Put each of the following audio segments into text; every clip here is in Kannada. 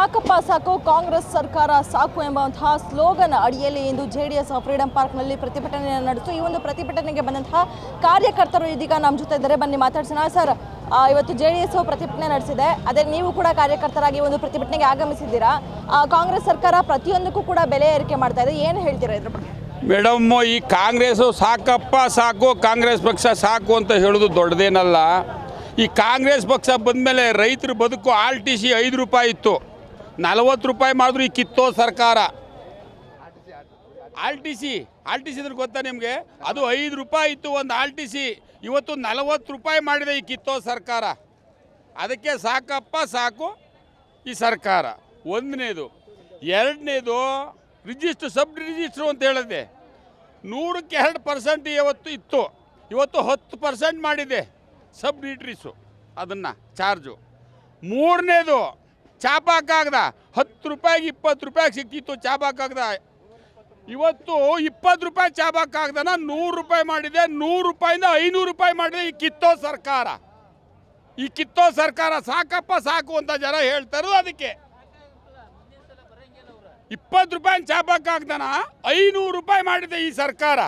ಸಾಕಪ್ಪ, ಸಾಕು, ಕಾಂಗ್ರೆಸ್ ಸರ್ಕಾರ ಸಾಕು ಎಂಬಂತಹ ಸ್ಲೋಗನ್ ಅಡಿಯಲ್ಲಿ ಇಂದು ಎಸ್ ಫ್ರೀಡಂ ಪಾರ್ಕ್ನಲ್ಲಿ ಪ್ರತಿಭಟನೆ ನಡೆಸಿತು. ಈ ಒಂದು ಪ್ರತಿಭಟನೆಗೆ ಬಂದಂತಹ ಕಾರ್ಯಕರ್ತರು ಇದೀಗ ನಮ್ಮ ಜೊತೆ ಇದ್ದಾರೆ. ಬನ್ನಿ, ಮಾತಾಡ್ಸೋಣ. ಸರ್ ಇವತ್ತು ಜೆ ಡಿ ಎಸ್ ಪ್ರತಿಭಟನೆ ನಡೆಸಿದೆ. ಅದೇ ನೀವು ಕೂಡ ಕಾರ್ಯಕರ್ತರಾಗಿ ಒಂದು ಪ್ರತಿಭಟನೆಗೆ ಆಗಮಿಸಿದ್ದೀರಾ? ಕಾಂಗ್ರೆಸ್ ಸರ್ಕಾರ ಪ್ರತಿಯೊಂದಕ್ಕೂ ಕೂಡ ಬೆಲೆ ಏರಿಕೆ ಮಾಡ್ತಾ ಇದೆ. ಏನು ಹೇಳ್ತೀರಾ ಇದ್ರ ಬಗ್ಗೆ? ಮೇಡಮ್, ಈ ಕಾಂಗ್ರೆಸ್ ಸಾಕಪ್ಪ, ಸಾಕು, ಕಾಂಗ್ರೆಸ್ ಪಕ್ಷ ಸಾಕು ಅಂತ ಹೇಳೋದು ದೊಡ್ಡದೇನಲ್ಲ. ಈ ಕಾಂಗ್ರೆಸ್ ಪಕ್ಷ ಬಂದಮೇಲೆ ರೈತರು ಬದುಕು ಆರ್ ಟಿ ಸಿ ಐದು ರೂಪಾಯಿ ಇತ್ತು. ನಲವತ್ತು ರೂಪಾಯಿ ಮಾಡಿದ್ರು ಈ ಕಿತ್ತೋ ಸರ್ಕಾರ. R T C R T C ಅಂದ್ರೆ ಗೊತ್ತಾ ನಿಮಗೆ? ಅದು ಐದು ರೂಪಾಯಿ ಇತ್ತು ಒಂದು ಆರ್ ಟಿ ಸಿ ಇವತ್ತು ನಲವತ್ತು ರೂಪಾಯಿ ಮಾಡಿದೆ ಈ ಕಿತ್ತೋ ಸರ್ಕಾರ. ಅದಕ್ಕೆ ಸಾಕಪ್ಪ, ಸಾಕು ಈ ಸರ್ಕಾರ. ಒಂದನೇದು. ಎರಡನೇದು ರಿಜಿಸ್ಟ್ರ್ ಸಬ್ ರಿಜಿಸ್ಟ್ರು ಅಂತ ಹೇಳಿದೆ. ನೂರಕ್ಕೆ ಎರಡು ಪರ್ಸೆಂಟ್ ಇವತ್ತು ಇತ್ತು. ಇವತ್ತು ಹತ್ತು ಪರ್ಸೆಂಟ್ ಮಾಡಿದೆ. ಸಬ್ ರಿಟ್ರೀಸು ಅದನ್ನು ಚಾರ್ಜು ಮೂರನೇದು ಚಾಪಾಕಾಗ್ದ ಹತ್ತು ರೂಪಾಯಿಗೆ ಇಪ್ಪತ್ತು ರೂಪಾಯಿಗೆ ಸಿಕ್ಕಿತ್ತು ಚಾಪಾಕಾಗ್ದ ಇವತ್ತು ಇಪ್ಪತ್ತು ರೂಪಾಯಿ ಚಾಪಾಕಾಗ್ದನ ನೂರು ರೂಪಾಯಿ ಮಾಡಿದೆ, ನೂರು ರೂಪಾಯಿಂದ ಐನೂರು ರೂಪಾಯಿ ಮಾಡಿದೆ ಈ ಕಿತ್ತೋ ಸರ್ಕಾರ. ಈ ಕಿತ್ತೋ ಸರ್ಕಾರ ಸಾಕಪ್ಪ ಸಾಕು ಅಂತ ಜನ ಹೇಳ್ತಾರೋ ಅದಕ್ಕೆ. ಇಪ್ಪತ್ತು ರೂಪಾಯಿ ಚಾಪಾ ಕಾಗದನ ಐನೂರು ರೂಪಾಯಿ ಮಾಡಿದೆ ಈ ಸರ್ಕಾರ.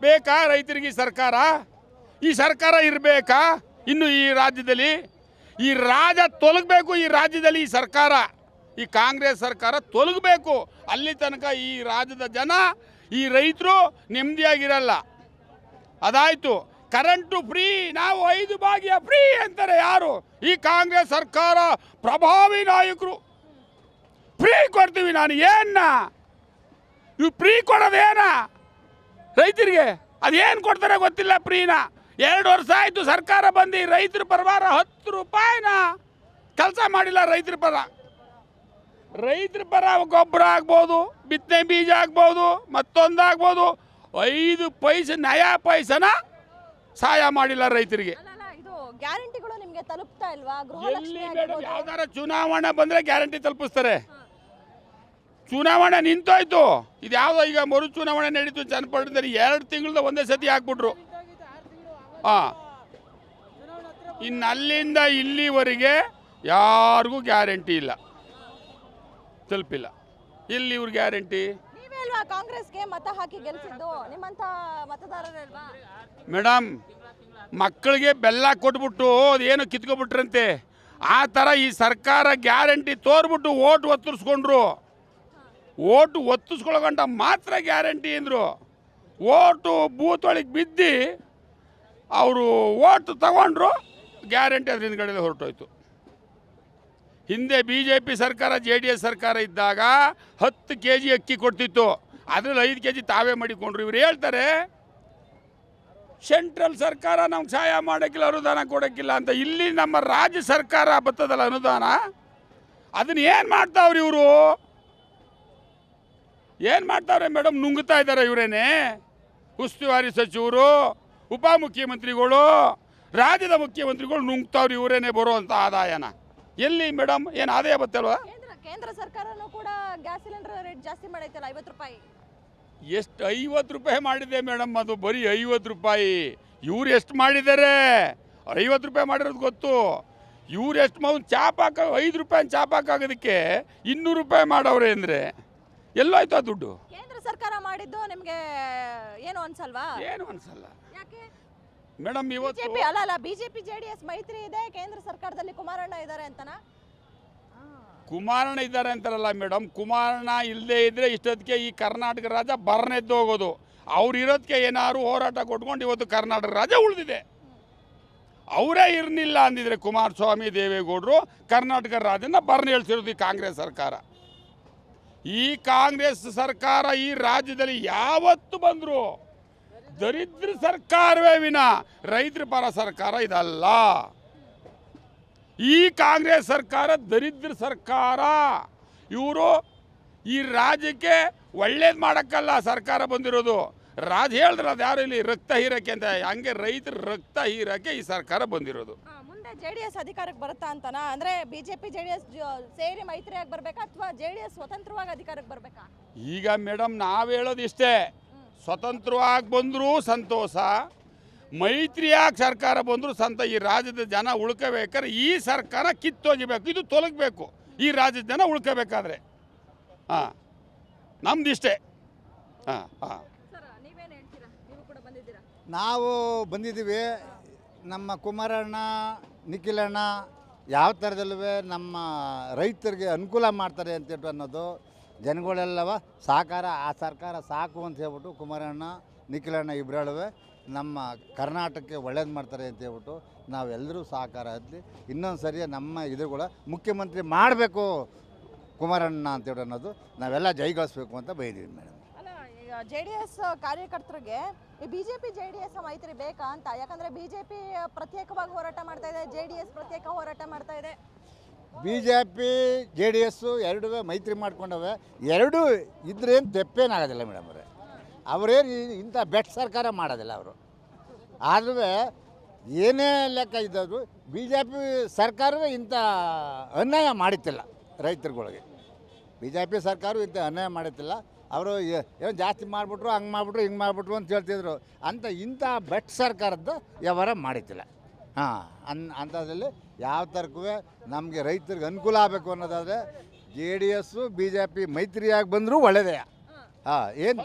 ಬೇಕಾ ರೈತರಿಗೆ ಸರ್ಕಾರ? ಈ ಸರ್ಕಾರ ಇರಬೇಕಾ? ಇನ್ನು ಈ ರಾಜ್ಯದಲ್ಲಿ ಈ ರಾಜ ತೊಲಗಬೇಕು ಈ ರಾಜ್ಯದಲ್ಲಿ, ಈ ಸರ್ಕಾರ, ಈ ಕಾಂಗ್ರೆಸ್ ಸರ್ಕಾರ ತೊಲಗಬೇಕು. ಅಲ್ಲಿ ತನಕ ಈ ರಾಜ್ಯದ ಜನ, ಈ ರೈತರು ನೆಮ್ಮದಿಯಾಗಿರಲ್ಲ. ಅದಾಯಿತು. ಕರೆಂಟು ಫ್ರೀ, ನಾವು ಐದು ಭಾಗ್ಯ ಫ್ರೀ ಅಂತಾರೆ ಯಾರು? ಈ ಕಾಂಗ್ರೆಸ್ ಸರ್ಕಾರ ಪ್ರಭಾವಿ ನಾಯಕರು. ಫ್ರೀ ಕೊಡ್ತೀವಿ ನಾನು ಏನ ಇವು ಫ್ರೀ ಕೊಡೋದೇನ? ರೈತರಿಗೆ ಅದೇನು ಕೊಡ್ತಾರೆ ಗೊತ್ತಿಲ್ಲ ಫ್ರೀನ. ಎರಡು ವರ್ಷ ಆಯಿತು ಸರ್ಕಾರ ಬಂದು ರೈತರ ಪರವಾರ ಹತ್ತು ರೂಪಾಯಿನ ಕೆಲಸ ಮಾಡಿಲ್ಲ ರೈತರ ಪರ. ರೈತರ ಪರ ಗೊಬ್ಬರ ಆಗ್ಬೋದು ಬಿತ್ತನೆ ಬೀಜ ಆಗ್ಬೋದು ಮತ್ತೊಂದು ಆಗ್ಬೋದು ಐದು ಪೈಸೆ ನಯಾ ಪೈಸನ ಸಹಾಯ ಮಾಡಿಲ್ಲ ರೈತರಿಗೆ. ಗ್ಯಾರಂಟಿಗಳು ನಿಮಗೆ ತಲುಪ್ತಾ ಇಲ್ವಾ? ಯಾವ್ದಾರ ಚುನಾವಣೆ ಬಂದ್ರೆ ಗ್ಯಾರಂಟಿ ತಲುಪಿಸ್ತಾರೆ. ಚುನಾವಣೆ ನಿಂತೋಯ್ತು. ಇದು ಯಾವುದೋ ಈಗ ಮರು ಚುನಾವಣೆ ನಡೀತು ಚನ್ನಪಟ್ಟಣದಲ್ಲಿ ಎರಡು ತಿಂಗಳದ ಒಂದೇ ಸತಿ ಹಾಕ್ಬಿಟ್ರು. ಹಾಂ ಇನ್ನು ಅಲ್ಲಿಂದ ಇಲ್ಲಿವರೆಗೆ ಯಾರಿಗೂ ಗ್ಯಾರಂಟಿ ಇಲ್ಲ. ತಲುಪಿಲ್ಲ. ಇಲ್ಲಿ ಇವ್ರ ಗ್ಯಾರಂಟಿ? ಕಾಂಗ್ರೆಸ್ಗೆ ಮತ ಹಾಕಿ ಗೆಲ್ಸಿದ್ದು? ನಿಮ್ಮಂತ ಮತದಾರರಲ್ವಾ? ಮೇಡಮ್ ಮಕ್ಕಳಿಗೆ ಬೆಲ್ಲ ಕೊಟ್ಬಿಟ್ಟು ಅದೇನು ಕಿತ್ಕೊಬಿಟ್ರಂತೆ. ಆ ಥರ ಈ ಸರ್ಕಾರ ಗ್ಯಾರಂಟಿ ತೋರ್ಬಿಟ್ಟು ಓಟ್ ಒತ್ತರಿಸ್ಕೊಂಡ್ರು. ಓಟು ಒತ್ತಿಸ್ಕೊಳ್ಳೋಗಂಟ ಮಾತ್ರ ಗ್ಯಾರಂಟಿ ಅಂದರು. ಓಟು ಬೂತ್ ಒಳಗೆ ಬಿದ್ದು ಅವರು ಓಟ್ ತಗೊಂಡ್ರು ಗ್ಯಾರಂಟಿ ಅದ್ರ ಹಿಂದ್ಗಡೆ ಹೊರಟೋಯ್ತು. ಹಿಂದೆ ಬಿ ಜೆ ಪಿ ಸರ್ಕಾರ ಜೆ ಡಿ ಎಸ್ ಸರ್ಕಾರ ಇದ್ದಾಗ ಹತ್ತು ಕೆ ಜಿ ಅಕ್ಕಿ ಕೊಡ್ತಿತ್ತು. ಅದರಲ್ಲಿ ಐದು ಕೆ ಜಿ ತಾವೇ ಮಾಡಿಕೊಂಡ್ರು. ಇವ್ರು ಹೇಳ್ತಾರೆ, ಸೆಂಟ್ರಲ್ ಸರ್ಕಾರ ನಮ್ಗೆ ಸಹಾಯ ಮಾಡೋಕ್ಕಿಲ್ಲ, ಅನುದಾನ ಕೊಡೋಕ್ಕಿಲ್ಲ ಅಂತ. ಇಲ್ಲಿ ನಮ್ಮ ರಾಜ್ಯ ಸರ್ಕಾರ ಬರ್ತದಲ್ಲ ಅನುದಾನ? ಅದನ್ನ ಏನು ಮಾಡ್ತಾವ್ರಿ ಇವರು? ಏನು ಮಾಡ್ತಾವ್ರೆ ಮೇಡಮ್? ನುಂಗ್ತಾ ಇದ್ದಾರೆ ಇವರೇನೆ. ಉಸ್ತುವಾರಿ ಸಚಿವರು ಉಪಮುಖ್ಯಮಂತ್ರಿಗಳು ರಾಜ್ಯದ ಮುಖ್ಯಮಂತ್ರಿಗಳು ನುಂಗ್ತಾವ್ರಿ ಇವರೇನೆ ಬರುವಂಥ ಆದಾಯನ. ಎಲ್ಲಿ ಮೇಡಮ್ ಏನು ಆದಾಯ ಬತ್ತಲ್ವಾ ಕೇಂದ್ರ ಕೇಂದ್ರ ಸರ್ಕಾರನೂ ಕೂಡ ಗ್ಯಾಸ್ ಸಿಲಿಂಡರ್ ರೇಟ್ ಜಾಸ್ತಿ ಮಾಡೈತಲ್ಲ ಐವತ್ತು ರೂಪಾಯಿ. ಎಷ್ಟು ಐವತ್ತು ರೂಪಾಯಿ ಮಾಡಿದೆ ಮೇಡಮ್ ಅದು ಬರೀ ಐವತ್ತು ರೂಪಾಯಿ. ಇವ್ರು ಎಷ್ಟು ಮಾಡಿದ್ದಾರೆ ಐವತ್ತು ರೂಪಾಯಿ ಮಾಡಿರೋದು ಗೊತ್ತು. ಇವ್ರು ಎಷ್ಟು ಮೌನ್ ಚಾಪ್ ಹಾಕ ಐದು ರೂಪಾಯಿ ಚಾಪ್ ಹಾಕೋದಕ್ಕೆ ಇನ್ನೂರು ರೂಪಾಯಿ ಮಾಡವ್ರೆ ಅಂದರೆ. ಎಲ್ಲೋಯ್ತು ಆ ದುಡ್ಡು. ಕೇಂದ್ರ ಸರ್ಕಾರ ಮಾಡಿದ್ದು ನಿಮಗೆ ಏನು ಅನ್ಸಲ್ವಾ? ಏನು ಅನ್ಸಲ್ಲ. ಯಾಕೆ? ಮೇಡಮ್ ಇವತ್ತು ಬಿಜೆಪಿ ಅಲ್ಲ ಅಲ್ಲ ಬಿಜೆಪಿ ಜೆಡಿಎಸ್ ಮೈತ್ರಿ ಇದೆ ಕೇಂದ್ರ ಸರ್ಕಾರದಲ್ಲಿ ಕುಮಾರಣ್ಣ ಇದ್ದಾರೆ ಅಂತನಾ? ಕುಮಾರಣ್ಣ ಇದ್ದಾರೆ ಅಂತಾರಲ್ಲ ಮೇಡಮ್ ಕುಮಾರಣ್ಣ ಇಲ್ಲದೆ ಇದ್ದರೆ ಇಷ್ಟೊತ್ತಿಗೆ ಈ ಕರ್ನಾಟಕ ರಾಜ್ಯ ಬರ್ನೆದ್ದು ಹೋಗೋದು. ಅವ್ರು ಇರೋದಕ್ಕೆ ಏನಾದ್ರು ಹೋರಾಟ ಕೊಟ್ಕೊಂಡು ಇವತ್ತು ಕರ್ನಾಟಕ ರಾಜ್ಯ ಉಳಿದಿದೆ. ಅವರೇ ಇರಲಿಲ್ಲ ಅಂದಿದ್ರೆ ಕುಮಾರಸ್ವಾಮಿ ದೇವೇಗೌಡರು ಕರ್ನಾಟಕ ರಾಜ್ಯನ ಬರ್ನ್ ಹೇಳ್ತಿರೋದು ಈ ಕಾಂಗ್ರೆಸ್ ಸರ್ಕಾರ. ಈ ಕಾಂಗ್ರೆಸ್ ಸರ್ಕಾರ ಈ ರಾಜ್ಯದಲ್ಲಿ ಯಾವತ್ತು ಬಂದರು? ದರಿದ್ರ ಸರ್ಕಾರವೇ ವಿನ. ರೈತರ ಪರ ಸರ್ಕಾರ ಇದಲ್ಲ. ಈ ಕಾಂಗ್ರೆಸ್ ಸರ್ಕಾರ ದರಿದ್ರ ಸರ್ಕಾರ. ಇವರು ಈ ರಾಜ್ಯಕ್ಕೆ ಒಳ್ಳೇದು ಮಾಡೋಕ್ಕಲ್ಲ ಸರ್ಕಾರ ಬಂದಿರೋದು. ರಾಜ ಹೇಳಿದ್ರೆ ಅದು ಯಾರು ಇಲ್ಲಿ ರಕ್ತ ಹೀರಕ್ಕೆ ಅಂತ. ಹಂಗೆ ರೈತರ ರಕ್ತ ಹೀರಕ್ಕೆ ಈ ಸರ್ಕಾರ ಬಂದಿರೋದು. ಮುಂದೆ ಜೆಡಿಎಸ್ ಅಧಿಕಾರಕ್ಕೆ ಬರುತ್ತಾ ಅಂತನಾ? ಅಂದ್ರೆ ಬಿಜೆಪಿ ಜೆಡಿಎಸ್ ಸೇರಿ ಮೈತ್ರಿಯಾಗಿ ಬರಬೇಕಾ? ಅಥವಾ ಜೆಡಿಎಸ್ ಸ್ವತಂತ್ರವಾಗಿ ಅಧಿಕಾರಕ್ಕೆ ಬರಬೇಕಾ? ಈಗ ಮೇಡಮ್ ನಾವು ಹೇಳೋದು ಇಷ್ಟೇ. ಸ್ವತಂತ್ರವಾಗಿ ಬಂದರೂ ಸಂತೋಷ ಮೈತ್ರಿಯಾಗಿ ಸರ್ಕಾರ ಬಂದರೂ ಸಂತ ಈ ರಾಜ್ಯದ ಜನ ಉಳ್ಕೋಬೇಕಾದ್ರೆ ಈ ಸರ್ಕಾರ ಕಿತ್ತೋಗಿಬೇಕು ಇದು ತೊಲಗಬೇಕು ಈ ರಾಜ್ಯದ ಜನ ಉಳ್ಕೋಬೇಕಾದ್ರೆ. ಹಾಂ ನಮ್ದಿಷ್ಟೇ. ಹಾಂ ಹಾಂ. ಸರ್ ನೀವೇನು ಹೇಳ್ತೀರಾ? ನೀವು ಕೂಡ ಬಂದಿದ್ದೀರಾ? ನಾವು ಬಂದಿದ್ದೀವಿ. ನಮ್ಮ ಕುಮಾರಣ್ಣ ನಿಖಿಲಣ್ಣ ಯಾವ ಥರದಲ್ಲೂ ನಮ್ಮ ರೈತರಿಗೆ ಅನುಕೂಲ ಮಾಡ್ತಾರೆ ಅಂತೇಳಿ ಅನ್ನೋದು ಜನಗಳೆಲ್ಲವ ಸಹಕಾರ ಆ ಸರ್ಕಾರ ಸಾಕು ಅಂತ ಹೇಳ್ಬಿಟ್ಟು ಕುಮಾರಣ್ಣ, ನಿಖಿಲಣ್ಣ ಇಬ್ಬರಳುವೆ ನಮ್ಮ ಕರ್ನಾಟಕಕ್ಕೆ ಒಳ್ಳೇದು ಮಾಡ್ತಾರೆ ಅಂತ ಹೇಳ್ಬಿಟ್ಟು ನಾವೆಲ್ಲರೂ ಸಹಕಾರ ಹತ್ತಿ ಇನ್ನೊಂದು ಸರಿ ನಮ್ಮ ಇದುಗಳ ಮುಖ್ಯಮಂತ್ರಿ ಮಾಡಬೇಕು ಕುಮಾರಣ್ಣ ಅಂತೇಳಿ ಅನ್ನೋದು ನಾವೆಲ್ಲ ಜೈಗಳಿಸ್ಬೇಕು ಅಂತ ಬೈದೀವಿ ಮೇಡಮ್. ಜೆ ಡಿ ಎಸ್ ಕಾರ್ಯಕರ್ತರಿಗೆ ಈ ಬಿಜೆಪಿ ಜೆ ಡಿ ಎಸ್ ಮೈತ್ರಿ ಬೇಕಾ ಅಂತ? ಯಾಕಂದ್ರೆ ಬಿಜೆಪಿ ಪ್ರತ್ಯೇಕವಾಗಿ ಹೋರಾಟ ಮಾಡ್ತಾ ಇದೆ ಜೆ ಡಿ ಎಸ್ ಪ್ರತ್ಯೇಕ ಹೋರಾಟ ಮಾಡ್ತಾ ಇದೆ. B J P J D S ಎರಡೂ ಮೈತ್ರಿ ಮಾಡ್ಕೊಂಡವೆ. ಎರಡೂ ಇದ್ರೇನು ತೆಪ್ಪೇನಾಗೋದಿಲ್ಲ ಮೇಡಮ್ ಅವರೇ. ಅವರೇನು ಇಂಥ ಬೆಟ್ ಸರ್ಕಾರ ಮಾಡೋದಿಲ್ಲ ಅವರು. ಆದ್ರೂ ಏನೇ ಲೆಕ್ಕ ಇದ್ದವರು ಬಿ ಜೆ ಪಿ ಸರ್ಕಾರವೇ ಇಂಥ ಅನ್ಯಾಯ ಮಾಡುತ್ತಿಲ್ಲ ರೈತರುಗಳಿಗೆ. ಬಿ ಜೆ ಪಿ ಸರ್ಕಾರವು ಇಂಥ ಅನ್ಯಾಯ ಮಾಡುತ್ತಿಲ್ಲ. ಅವರು ಏನು ಜಾಸ್ತಿ ಮಾಡಿಬಿಟ್ರು, ಹಂಗೆ ಮಾಡಿಬಿಟ್ರು, ಹಿಂಗೆ ಮಾಡಿಬಿಟ್ರು ಅಂತ ಹೇಳ್ತಿದ್ರು. ಅಂತ ಇಂಥ ಬೆಟ್ ಸರ್ಕಾರದ ವ್ಯವಹಾರ ಮಾಡಿತ್ತಿಲ್ಲ. ಹಾಂ ಅನ್ ಅಂಥದ್ರಲ್ಲಿ ಯಾವ ಥರಕ್ಕೂ ನಮಗೆ ರೈತರಿಗೆ ಅನುಕೂಲ ಆಗಬೇಕು ಅನ್ನೋದಾದರೆ J D S B J P ಮೈತ್ರಿಯಾಗಿ ಬಂದರೂ ಒಳ್ಳೆಯದೇ ಹಾಂ ಏನು.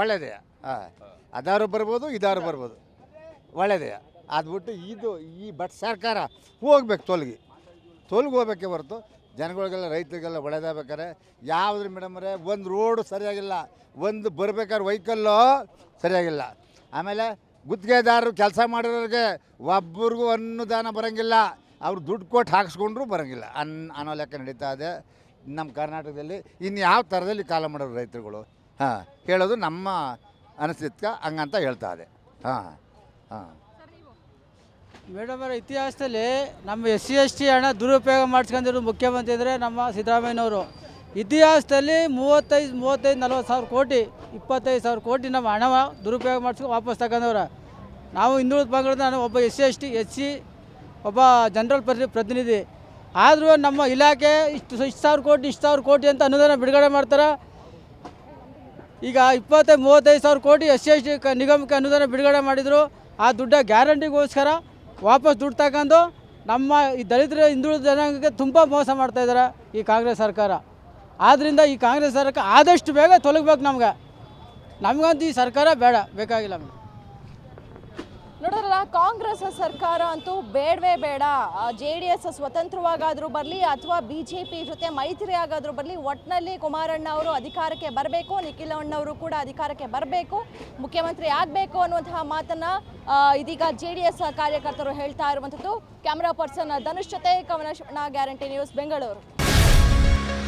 ಒಳ್ಳೆಯದೇ ಹಾಂ ಅದಾರು ಬರ್ಬೋದು ಇದಾರು ಬರ್ಬೋದು. ಒಳ್ಳೆಯದೇ ಅದ್ಬಿಟ್ಟು ಇದು ಈ ಬಟ್ ಸರ್ಕಾರ ಹೋಗ್ಬೇಕು ತೊಲಗಿ. ತೊಲಗಿ ಹೋಗ್ಬೇಕೇ ಹೊರತು ಜನಗಳಿಗೆಲ್ಲ ರೈತರಿಗೆಲ್ಲ ಒಳ್ಳೇದಾಗಬೇಕಾರೆ ಯಾವುದ್ರ ಮೇಡಮ್ರೆ ಒಂದು ರೋಡು ಸರಿಯಾಗಿಲ್ಲ ಒಂದು ಬರ್ಬೇಕಾದ್ರೆ ವೆಹಿಕಲ್ಲು ಸರಿಯಾಗಿಲ್ಲ. ಆಮೇಲೆ ಗುತ್ತಿಗೆದಾರರು ಕೆಲಸ ಮಾಡಿರೋರಿಗೆ ಒಬ್ಬರಿಗೂ ಅನುದಾನ ಬರೋಂಗಿಲ್ಲ. ಅವ್ರು ದುಡ್ಡು ಕೊಟ್ಟು ಹಾಕಿಸ್ಕೊಂಡ್ರು ಬರೋಂಗಿಲ್ಲ. ಅನ್ ಅನ್ನೋ ಲೆಕ್ಕ ನಡೀತಾ ಇದೆ. ನಮ್ಮ ಕರ್ನಾಟಕದಲ್ಲಿ ಇನ್ನು ಯಾವ ಥರದಲ್ಲಿ ಕಾಲ ಮಾಡೋರು ರೈತರುಗಳು? ಹಾಂ, ಹೇಳೋದು ನಮ್ಮ ಅನಿಸಿದ್ಕ ಹಂಗಂತ ಹೇಳ್ತಾ ಇದೆ. ಹಾಂ ಹಾಂ. ಮೇಡಮ್ ಇತಿಹಾಸದಲ್ಲಿ ನಮ್ಮ ಎಸ್ ಸಿ ಎಸ್ ಟಿ ಹಣ ದುರುಪಯೋಗ ಮಾಡಿಸ್ಕೊಂಡಿರೋ ಮುಖ್ಯಮಂತ್ರಿ ಅಂದರೆ ನಮ್ಮ ಸಿದ್ದರಾಮಯ್ಯನವರು. ಇತಿಹಾಸದಲ್ಲಿ ಮೂವತ್ತೈದು ಮೂವತ್ತೈದು, ನಲ್ವತ್ತು ಸಾವಿರ ಕೋಟಿ, ಇಪ್ಪತ್ತೈದು ಸಾವಿರ ಕೋಟಿ ನಮ್ಮ ಹಣ ದುರುಪಯೋಗ ಮಾಡಿಸ್ಕೊಂಡು ವಾಪಸ್ ತಗೊಂಡವ್ರ. ನಾವು ಹಿಂದುಳಿದ ಪಂಗಡದ ನಾನು ಒಬ್ಬ S C, S T, S C, ಒಬ್ಬ ಜನರಲ್ ಪ್ರತಿ, ಪ್ರತಿನಿಧಿ. ಆದರೂ ನಮ್ಮ ಇಲಾಖೆ ಇಷ್ಟು ಇಷ್ಟು ಸಾವಿರ ಕೋಟಿ, ಇಷ್ಟು ಸಾವಿರ ಕೋಟಿ ಅಂತ ಅನುದಾನ ಬಿಡುಗಡೆ ಮಾಡ್ತಾರೆ. ಈಗ ಇಪ್ಪತ್ತೈದು, ಮೂವತ್ತೈದು ಸಾವಿರ ಕೋಟಿ ಎಸ್ ಸಿ, ಎಸ್ ಟಿ ನಿಗಮಕ್ಕೆ ಅನುದಾನ ಬಿಡುಗಡೆ ಮಾಡಿದರು. ಆ ದುಡ್ಡ ಗ್ಯಾರಂಟಿಗೋಸ್ಕರ ವಾಪಸ್ ದುಡ್ಡು ತಗೊಂಡು ನಮ್ಮ ಈ ದಲಿತರ, ಹಿಂದುಳಿದ ಜನಾಂಗಕ್ಕೆ ತುಂಬ ಮೋಸ ಮಾಡ್ತಾಯಿದ್ದಾರೆ ಈ ಕಾಂಗ್ರೆಸ್ ಸರ್ಕಾರ. ಆದ್ದರಿಂದ ಈ ಕಾಂಗ್ರೆಸ್ ಸರ್ಕಾರ ಆದಷ್ಟು ಬೇಗ ತೊಲಗಬೇಕು ನಮ್ಗೆ. ನಮಗಂತೂ ಈ ಸರ್ಕಾರ ಬೇಡ, ಬೇಕಾಗಿಲ್ಲ ಮೇಡಮ್ ನೋಡಿದ್ರಲ್ಲ ಕಾಂಗ್ರೆಸ್ ಸರ್ಕಾರ ಅಂತೂ ಬೇಡವೇ ಬೇಡ. ಜೆ ಡಿ ಎಸ್ ಸ್ವತಂತ್ರವಾಗಾದರೂ ಬರಲಿ ಅಥವಾ ಬಿ ಜೆ ಪಿ ಜೊತೆ ಮೈತ್ರಿ ಆಗಾದರೂ ಬರಲಿ ಒಟ್ಟಿನಲ್ಲಿ ಕುಮಾರಣ್ಣ ಅವರು ಅಧಿಕಾರಕ್ಕೆ ಬರಬೇಕು, ನಿಖಿಲ್ ಅಣ್ಣವರು ಕೂಡ ಅಧಿಕಾರಕ್ಕೆ ಬರಬೇಕು, ಮುಖ್ಯಮಂತ್ರಿ ಆಗಬೇಕು ಅನ್ನುವಂತಹ ಮಾತನ್ನು ಇದೀಗ ಜೆ ಡಿ ಎಸ್ ಕಾರ್ಯಕರ್ತರು ಹೇಳ್ತಾ ಇರುವಂಥದ್ದು. ಕ್ಯಾಮ್ರಾ ಪರ್ಸನ್ ಧನುಷ್ ಜೊತೆ Kavana guarantee news, Bengaluru.